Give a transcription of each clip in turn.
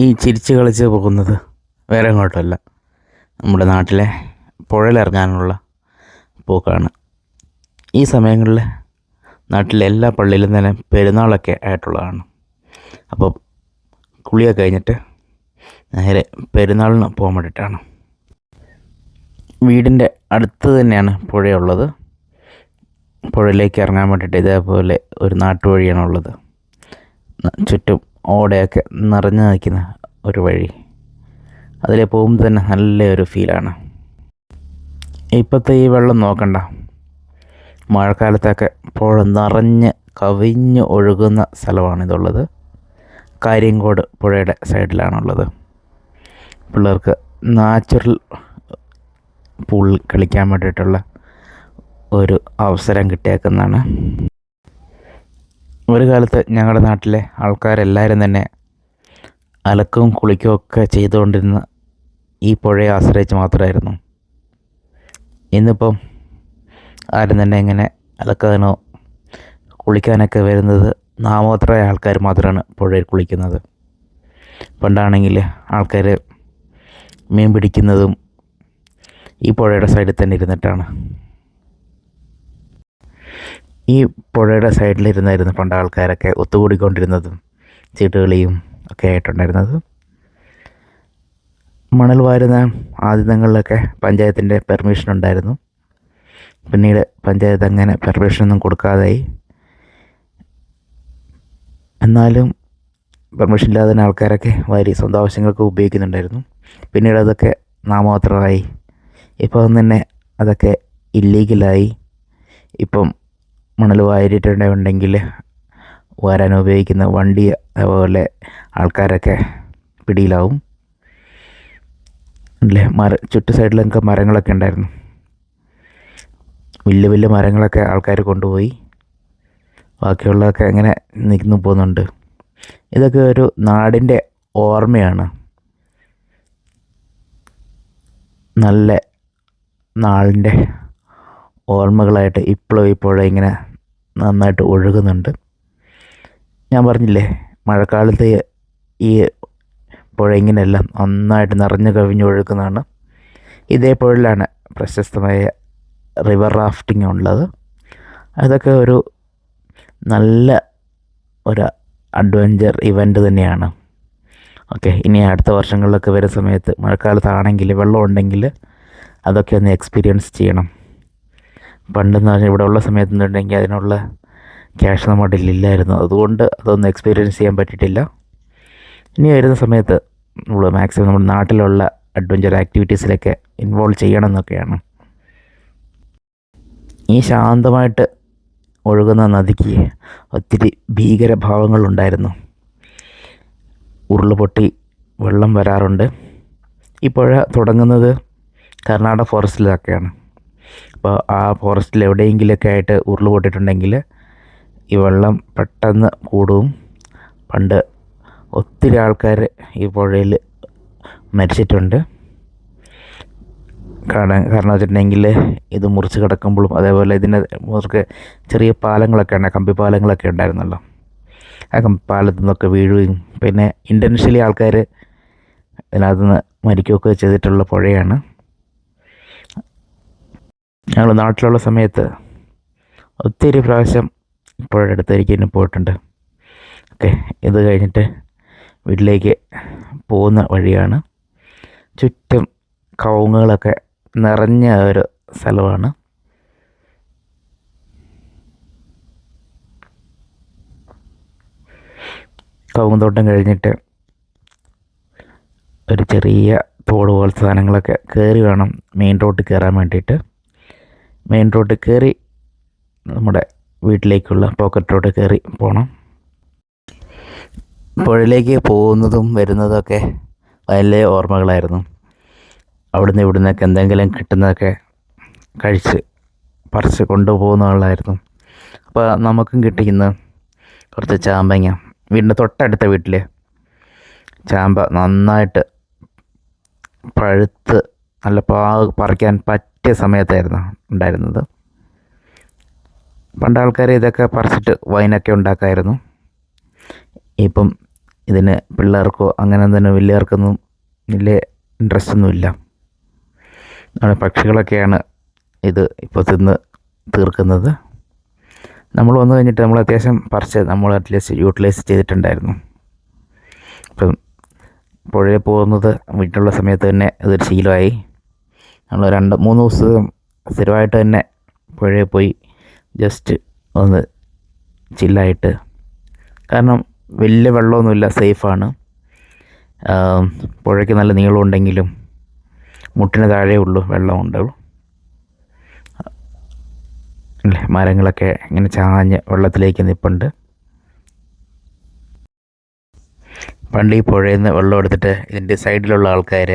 ഈ ചിരിച്ച് കളിച്ച് പോകുന്നത് വേറെ എങ്ങോട്ടുമല്ല നമ്മുടെ നാട്ടിലെ പുഴയിലിറങ്ങാനുള്ള പോക്കാണ്. ഈ സമയങ്ങളിൽ നാട്ടിലെ എല്ലാ പള്ളിയിലും തന്നെ പെരുന്നാളൊക്കെ ആയിട്ടുള്ളതാണ്. അപ്പം കുളിയൊക്കെ കഴിഞ്ഞിട്ട് നേരെ പെരുന്നാളിന് പോകാൻ വേണ്ടിയിട്ടാണ്. വീടിന്റെ അടുത്ത് തന്നെയാണ് പുഴയുള്ളത്. പുഴയിലേക്ക് ഇറങ്ങാൻ വേണ്ടിയിട്ട് ഇതേപോലെ ഒരു നാട്ടുവഴിയാണുള്ളത്. ചുറ്റും ഓടയൊക്കെ നിറഞ്ഞു നിൽക്കുന്ന ഒരു വഴി. അതിലെ പോകുമ്പോൾ തന്നെ നല്ലൊരു ഫീലാണ്. ഇപ്പോഴത്തെ ഈ വെള്ളം നോക്കണ്ട. മഴക്കാലത്തൊക്കെ പുഴ നിറഞ്ഞ് കവിഞ്ഞ് ഒഴുകുന്ന സ്ഥലമാണിതുള്ളത്. കാര്യങ്കോട് പുഴയുടെ സൈഡിലാണുള്ളത്. പിള്ളേർക്ക് നാച്ചുറൽ പൂളിൽ കളിക്കാൻ വേണ്ടിയിട്ടുള്ള ഒരു അവസരം കിട്ടിയേക്കുന്നതാണ്. ഒരു കാലത്ത് ഞങ്ങളുടെ നാട്ടിലെ ആൾക്കാരെല്ലാവരും തന്നെ അലക്കവും കുളിക്കുകയും ഒക്കെ ചെയ്തുകൊണ്ടിരുന്ന ഈ പുഴയെ ആശ്രയിച്ച് മാത്രമായിരുന്നു. ഇന്നിപ്പം ആരും തന്നെ ഇങ്ങനെ അലക്കാനോ കുളിക്കാനൊക്കെ വരുന്നത് നാമോത്രമായ ആൾക്കാർ മാത്രമാണ് പുഴയിൽ കുളിക്കുന്നത്. പണ്ടാണെങ്കിൽ ആൾക്കാർ മീൻ പിടിക്കുന്നതും ഈ പുഴയുടെ സൈഡിൽ തന്നെ ഇരുന്നിട്ടാണ്. ഈ പുഴയുടെ സൈഡിലിരുന്നായിരുന്നു പണ്ട് ആൾക്കാരൊക്കെ ഒത്തുകൂടിക്കൊണ്ടിരുന്നതും ചീട്ടുകളിയും ഒക്കെ ആയിട്ടുണ്ടായിരുന്നത്. മണൽ വാരുന്ന ആദ്യങ്ങളിലൊക്കെ പഞ്ചായത്തിന്റെ പെർമിഷൻ ഉണ്ടായിരുന്നു. പിന്നീട് പഞ്ചായത്ത് അങ്ങനെ പെർമിഷനൊന്നും കൊടുക്കാതായി. എന്നാലും പെർമിഷൻ ഇല്ലാതെ തന്നെ ആൾക്കാരൊക്കെ വാരി സ്വന്തം ആവശ്യങ്ങൾക്ക് ഉപയോഗിക്കുന്നുണ്ടായിരുന്നു. പിന്നീട് അതൊക്കെ നാമമാത്രമായി. ഇപ്പം തന്നെ അതൊക്കെ ഇല്ലീഗലായി ഇപ്പം മണൽ വാരിയിട്ടുണ്ടെങ്കിൽ വാരാൻ ഉപയോഗിക്കുന്ന വണ്ടി അതുപോലെ ആൾക്കാരൊക്കെ പിടിയിലാവും. അല്ലേ? മര ചുറ്റു സൈഡിലൊക്കെ മരങ്ങളൊക്കെ ഉണ്ടായിരുന്നു. വലിയ വലിയ മരങ്ങളൊക്കെ ആൾക്കാർ കൊണ്ടുപോയി. ബാക്കിയുള്ളതൊക്കെ അങ്ങനെ നിന്നു പോകുന്നുണ്ട്. ഇതൊക്കെ ഒരു നാടിന്റെ ഓർമ്മയാണ്. നല്ല നാളിന്റെ ഓർമ്മകളായിട്ട് ഇപ്പോഴും ഇപ്പോഴും ഇങ്ങനെ നന്നായിട്ട് ഒഴുകുന്നുണ്ട്. ഞാൻ പറഞ്ഞില്ലേ മഴക്കാലത്ത് ഈ പുഴ ഇങ്ങനെയെല്ലാം നന്നായിട്ട് നിറഞ്ഞു കവിഞ്ഞ് ഒഴുകുന്നതാണ്. ഇതേ പുഴയിലാണ് പ്രശസ്തമായ റിവർ റാഫ്റ്റിംഗ് ഉള്ളത്. അതൊക്കെ ഒരു നല്ല ഒരു അഡ്വഞ്ചർ ഇവന്റ് തന്നെയാണ്. ഓക്കെ ഇനി അടുത്ത വർഷങ്ങളിലൊക്കെ വരുന്ന സമയത്ത് മഴക്കാലത്താണെങ്കിൽ വെള്ളം ഉണ്ടെങ്കിൽ അതൊക്കെ ഒന്ന് എക്സ്പീരിയൻസ് ചെയ്യണം. പണ്ടെന്ന് പറഞ്ഞാൽ ഇവിടെ ഉള്ള സമയത്തുണ്ടെങ്കിൽ അതിനുള്ള ക്യാഷ് നമ്മുടെ ഇല്ലായിരുന്നു. അതുകൊണ്ട് അതൊന്നും എക്സ്പീരിയൻസ് ചെയ്യാൻ പറ്റിയിട്ടില്ല. ഇനി വരുന്ന സമയത്ത് നമ്മൾ മാക്സിമം നമ്മുടെ നാട്ടിലുള്ള അഡ്വഞ്ചർ ആക്ടിവിറ്റീസിലൊക്കെ ഇൻവോൾവ് ചെയ്യണം എന്നൊക്കെയാണ് ഈ ശാന്തമായിട്ട് ഒഴുകുന്ന നദിക്ക് ഒത്തിരി ഭീകരഭാവങ്ങളുണ്ടായിരുന്നു ഉരുളുപൊട്ടി വെള്ളം വരാറുണ്ട്. ഈ പുഴ തുടങ്ങുന്നത് കർണാടക ഫോറസ്റ്റിലൊക്കെയാണ് അപ്പോൾ ആ ഫോറസ്റ്റിൽ എവിടെയെങ്കിലുമൊക്കെ ആയിട്ട് ഉരുളുപൊട്ടിട്ടുണ്ടെങ്കിൽ ഈ വെള്ളം പെട്ടെന്ന് കൂടും. പണ്ട് ഒത്തിരി ആൾക്കാർ ഈ പുഴയിൽ മരിച്ചിട്ടുണ്ട്. കാരണം കാരണം വെച്ചിട്ടുണ്ടെങ്കിൽ ഇത് മുറിച്ച് കിടക്കുമ്പോഴും അതേപോലെ ഇതിന് മുറിച്ച് ചെറിയ പാലങ്ങളൊക്കെ ഉണ്ട് കമ്പി പാലങ്ങളൊക്കെ ഉണ്ടായിരുന്നല്ലോ. ആ കമ്പി പാലത്തു നിന്നൊക്കെ വീഴുകയും പിന്നെ ഇന്റൻഷ്യലി ആൾക്കാർ ഇതിനകത്ത് നിന്ന് മരിക്കുകയൊക്കെ ചെയ്തിട്ടുള്ള പുഴയാണ്. ഞങ്ങൾ നാട്ടിലുള്ള സമയത്ത് ഒത്തിരി പ്രാവശ്യം പുഴയുടെ അടുത്തേക്ക് തന്നെ പോയിട്ടുണ്ട്. ഓക്കെ ഇത് കഴിഞ്ഞിട്ട് വീട്ടിലേക്ക് പോകുന്ന വഴിയാണ്. ചുറ്റും കവുങ്ങുകളൊക്കെ നിറഞ്ഞ ഒരു സ്ഥലമാണ്. കവുങ്ങുതോട്ടം കഴിഞ്ഞിട്ട് ഒരു ചെറിയ തോട് പോലത്തെ സാധനങ്ങളൊക്കെ കയറി വേണം മെയിൻ റോഡിൽ കയറാൻ വേണ്ടിയിട്ട്. മെയിൻ റോഡ് കയറി നമ്മുടെ വീട്ടിലേക്കുള്ള പോക്കറ്റ് റോഡ് കയറി പോകണം പുഴയിലേക്ക് പോകുന്നതും വരുന്നതൊക്കെ വലിയ ഓർമ്മകളായിരുന്നു. അവിടുന്ന് ഇവിടുന്നൊക്കെ എന്തെങ്കിലും കിട്ടുന്നതൊക്കെ കഴിച്ച് പറിച്ച് കൊണ്ടുപോകുന്നതായിരുന്നു അപ്പോൾ നമുക്കും കിട്ടിക്കുന്ന കുറച്ച് ചാമ്പങ്ങ. വീടിന്റെ തൊട്ടടുത്ത വീട്ടിൽ ചാമ്പ നന്നായിട്ട് പഴുത്ത് നല്ല പാ പറിക്കാൻ പറ്റിയ സമയത്തായിരുന്നു ഉണ്ടായിരുന്നത്. പണ്ട് ആൾക്കാർ ഇതൊക്കെ പറിച്ചിട്ട് വൈനൊക്കെ ഉണ്ടാക്കായിരുന്നു. ഇപ്പം ഇതിന് പിള്ളേർക്കോ അങ്ങനെ തന്നെ വലിയവർക്കൊന്നും വലിയ ഇൻട്രസ്റ്റ് ഒന്നുമില്ല നമ്മുടെ പക്ഷികളൊക്കെയാണ് ഇത് ഇപ്പോൾ തിന്ന് തീർക്കുന്നത്. നമ്മൾ വന്നു കഴിഞ്ഞിട്ട് നമ്മൾ അത്യാവശ്യം പറിച്ച് നമ്മൾ അറ്റ്ലീസ്റ്റ് യൂട്ടിലൈസ് ചെയ്തിട്ടുണ്ടായിരുന്നു. ഇപ്പം പുഴയിൽ പോകുന്നത് വീട്ടിലുള്ള സമയത്ത് തന്നെ അതൊരു ശീലമായി. നമ്മൾ രണ്ട് മൂന്ന് ദിവസം സ്ഥിരമായിട്ട് തന്നെ പുഴയിൽ പോയി ജസ്റ്റ് ഒന്ന് ചില്ലായിട്ട് കാരണം വലിയ വെള്ളമൊന്നുമില്ല സേഫാണ് പുഴയ്ക്ക് നല്ല നീളമുണ്ടെങ്കിലും മുട്ടിന് താഴെ ഉള്ളൂ വെള്ളമുണ്ട്. അല്ലേ? മരങ്ങളൊക്കെ ഇങ്ങനെ ചാഞ്ഞ് വെള്ളത്തിലേക്ക് നിൽപ്പുണ്ട് പണ്ട് ഈ പുഴയിൽ നിന്ന് വെള്ളം എടുത്തിട്ട് ഇതിന്റെ സൈഡിലുള്ള ആൾക്കാർ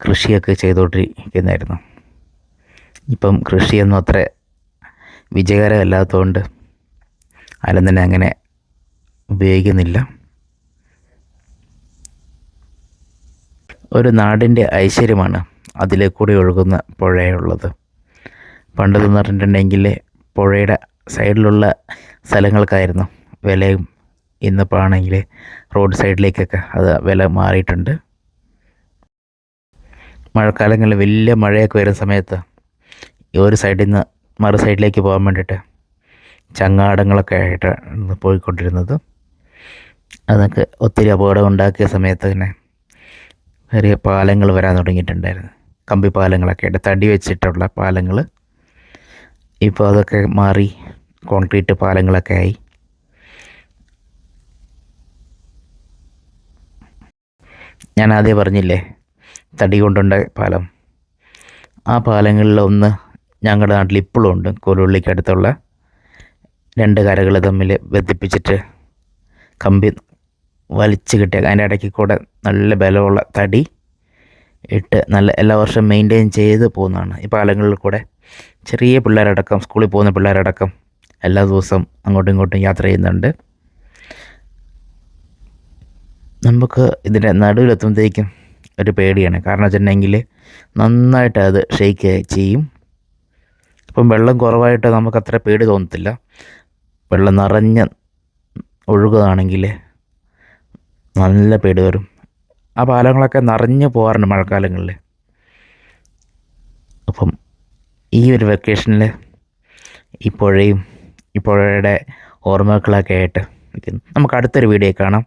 കൃഷിയൊക്കെ ചെയ്തുകൊണ്ടിരിക്കുന്നതായിരുന്നു ഇപ്പം കൃഷിയൊന്നും അത്ര വിജയകരമല്ലാത്തതുകൊണ്ട് ആരും തന്നെ അങ്ങനെ ഉപയോഗിക്കുന്നില്ല. ഒരു നാടിന്റെ ഐശ്വര്യമാണ് അതിലെ കൂടി ഒഴുകുന്ന പുഴയുള്ളത്. പണ്ടെന്ന് പറഞ്ഞിട്ടുണ്ടെങ്കിൽ പുഴയുടെ സൈഡിലുള്ള സ്ഥലങ്ങൾക്കായിരുന്നു വിലയും. ഇന്നിപ്പോൾ ആണെങ്കിൽ റോഡ് സൈഡിലേക്കൊക്കെ അത് വില മാറിയിട്ടുണ്ട്. മഴക്കാലങ്ങളിൽ വലിയ മഴയൊക്കെ വരുന്ന സമയത്ത് ഒരു സൈഡിൽ നിന്ന് മറു സൈഡിലേക്ക് പോകാൻ വേണ്ടിയിട്ട് ചങ്ങാടങ്ങളൊക്കെ ആയിട്ട് പോയിക്കൊണ്ടിരുന്നത്. അതൊക്കെ ഒത്തിരി അപകടം ഉണ്ടാക്കിയ സമയത്ത് തന്നെ ചെറിയ പാലങ്ങൾ വരാൻ തുടങ്ങിയിട്ടുണ്ടായിരുന്നു. കമ്പി പാലങ്ങളൊക്കെ ആയിട്ട് തടി വെച്ചിട്ടുള്ള പാലങ്ങൾ ഇപ്പോൾ അതൊക്കെ മാറി കോൺക്രീറ്റ് പാലങ്ങളൊക്കെ ആയി. ഞാൻ ആദ്യം പറഞ്ഞില്ലേ തടി കൊണ്ടുണ്ടായ പാലം. ആ പാലങ്ങളിലൊന്ന് ഞങ്ങളുടെ നാട്ടിൽ ഇപ്പോഴും ഉണ്ട്. കൊലുള്ളിക്കടുത്തുള്ള രണ്ട് കരകൾ തമ്മിൽ ബന്ധിപ്പിച്ചിട്ട് കമ്പി വലിച്ച് കിട്ടിയ അതിന്റെ ഇടയ്ക്ക് കൂടെ നല്ല ബലമുള്ള തടി ഇട്ട് നല്ല എല്ലാ വർഷവും മെയിന്റെയിൻ ചെയ്ത് പോകുന്നതാണ്. ഈ പാലങ്ങളിൽ കൂടെ ചെറിയ പിള്ളേരടക്കം സ്കൂളിൽ പോകുന്ന പിള്ളേരടക്കം എല്ലാ ദിവസവും അങ്ങോട്ടും ഇങ്ങോട്ടും യാത്ര ചെയ്യുന്നുണ്ട്. നമുക്ക് ഇതിന്റെ നടുവിലെത്തുമ്പോഴത്തേക്കും ഒരു പേടിയാണ്. കാരണം വെച്ചിട്ടുണ്ടെങ്കിൽ നന്നായിട്ട് അത് ഷെയ്ക്ക് ചെയ്യും. അപ്പം വെള്ളം കുറവായിട്ട് നമുക്ക് അത്ര പേടി തോന്നത്തില്ല. വെള്ളം നിറഞ്ഞ് ഒഴുകുകയാണെങ്കിൽ നല്ല പേടി വരും. ആ പാലങ്ങളൊക്കെ നിറഞ്ഞു പോകാറുണ്ട് മഴക്കാലങ്ങളിൽ അപ്പം ഈ ഒരു വെക്കേഷനിൽ ഈ പുഴയും ഈ പുഴയുടെ ഓർമ്മകളൊക്കെ ആയിട്ട് നമുക്ക് അടുത്തൊരു വീഡിയോ കാണാം.